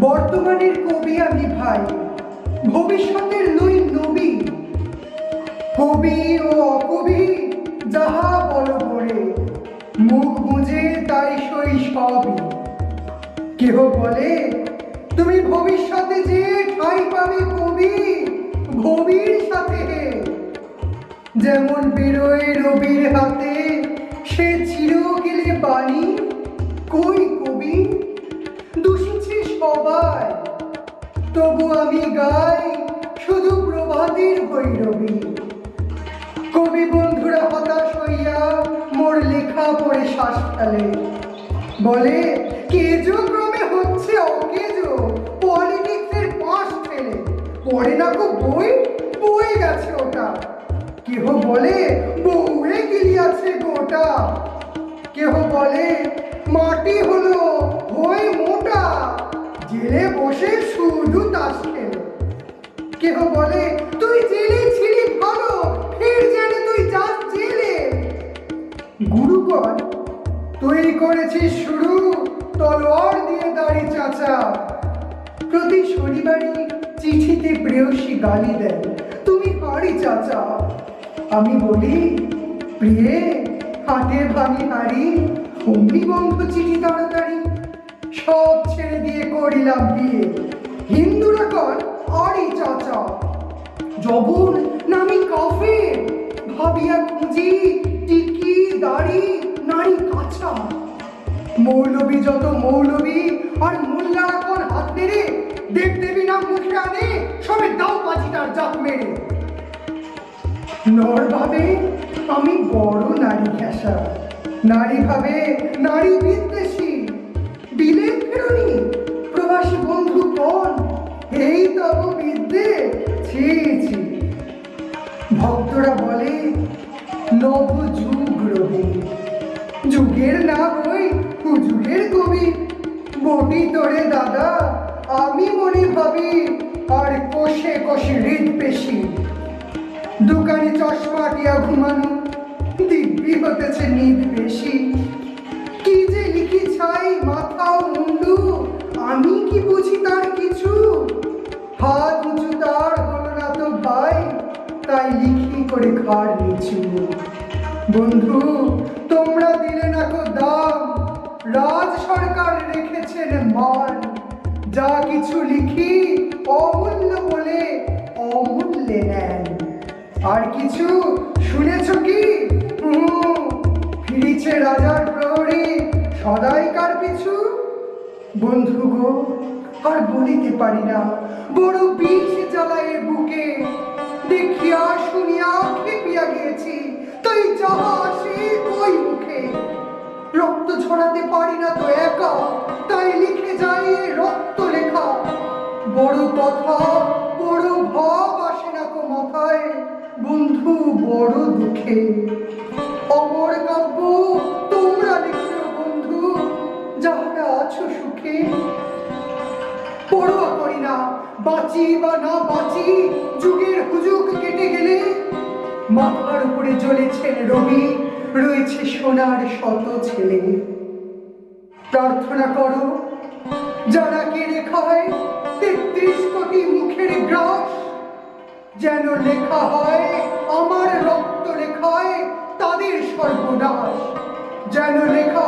বর্তমানের কবি আমি ভাই, ভবিষ্যতের নই নবী। কবি ও অকবি, যাহা বল করে, মুখ বুঝে তাই সই সবই। কেহ বলে, তুমি ভবিষ্যতে যে ঠাই পাবে কবি, ভবির সাথে যেমন বেরোয় রবির হাতে তবু আমি গাই শুধু প্রভাতের ভৈরবী। কবি বন্ধুরা হতাশ হইয়া মোর লেখা পড়ে শ্বাস ফেলে বলে ক্রমে হচ্ছে পলিটিক্সের ফেলে। পড়ে না গো বই বই গেছে ওটা। কেহ বলে বউরে গিলিয়াছে গোটা। কেহ বলে, মাটি হলো হয়ে জেলে বসে শুধু তাস খেলে কেহ বলে, তুই জেলে ছিলি ভালো, ফের জানে তুই যাস জেলে। গুরুগণ তৈরি করেছিস শুরু, তলোয়ার দিয়ে দাড়ি চাচা। প্রতি শনিবারই চিঠিতে প্রেয়সী গালি দেয় তুমি হাড়ি চাচা। আমি বলি, প্রিয়ে হাটে ভাঙি হাড়ি অমনি বন্ধ চিঠি তাড়াতাড়ি সব ছেড়ে দিয়ে করিলাম বিয়ে। হিন্দুরা কর আড়ি চাচা। জবন নামি কাফে, ভাবিয়া খুঁজি টিকি দাড়ি, নারী কাছা মৌলবী যত মৌলবী আর মোল্লারা কোন হাত নেড়ে দেব দেবী না মুখে আনে সবে দাও বাজিটার জাত মেরে। নর ভাবে আমি বড় নারী ঘেঁষা। নারী ভাবে নারী বিদ্বেষী। এই তব বিদ্যে। ছি ছি। ভক্তরা বলে নব যুগ রবি যুগের না বই হুজুগের কবি। বটি তোরে দাদা, আমি মনে ভাবি, আর কোষে কোষে হৃদ পেশি। দোকানে চশমা টিয়া ঘুমানো, দিব্যি হতেছে নিদ। করে নিচু। বন্ধু, তোমরা দিলে না কো দাম। রাজ সরকার রেখেছেন মান। যা কিছু লিখি অমূল্য বলে অমূল্যে নেন। আর কিছু শুনেছ কি? ফিরিছে রাজার প্রহরী সদাইকার পিছু? বন্ধু গো, আর বলিতে পারি না। বড় বিষ জ্বালায় বুকে। দেখিয়া শুনিয়া খেপিয়া গিয়েছি। তাই আসে ওই মুখে। রক্ত ছড়াতে পারি না তো একা। তাই লিখে যাই রক্ত লেখা। বড় কথা, বড় ভাব আসে না মাথায়। বন্ধু, বড় দুঃখে। অমর কাব্য, তোমরা লিখিও বন্ধু, যাহারা আছো সুখে। পড়ুয়া করি না, বাঁচি বা না বাঁচি মাথার উপরে জ্বলেছেন রবি, রয়েছে সোনার শত ছেলে। প্রার্থনা করো, যারা কে লেখা হয় তেত্রিশ কোটি মুখের গ্রাস, যেন লেখা হয় আমার রক্ত লেখায় তাদের সর্বনাশ। যেন লেখা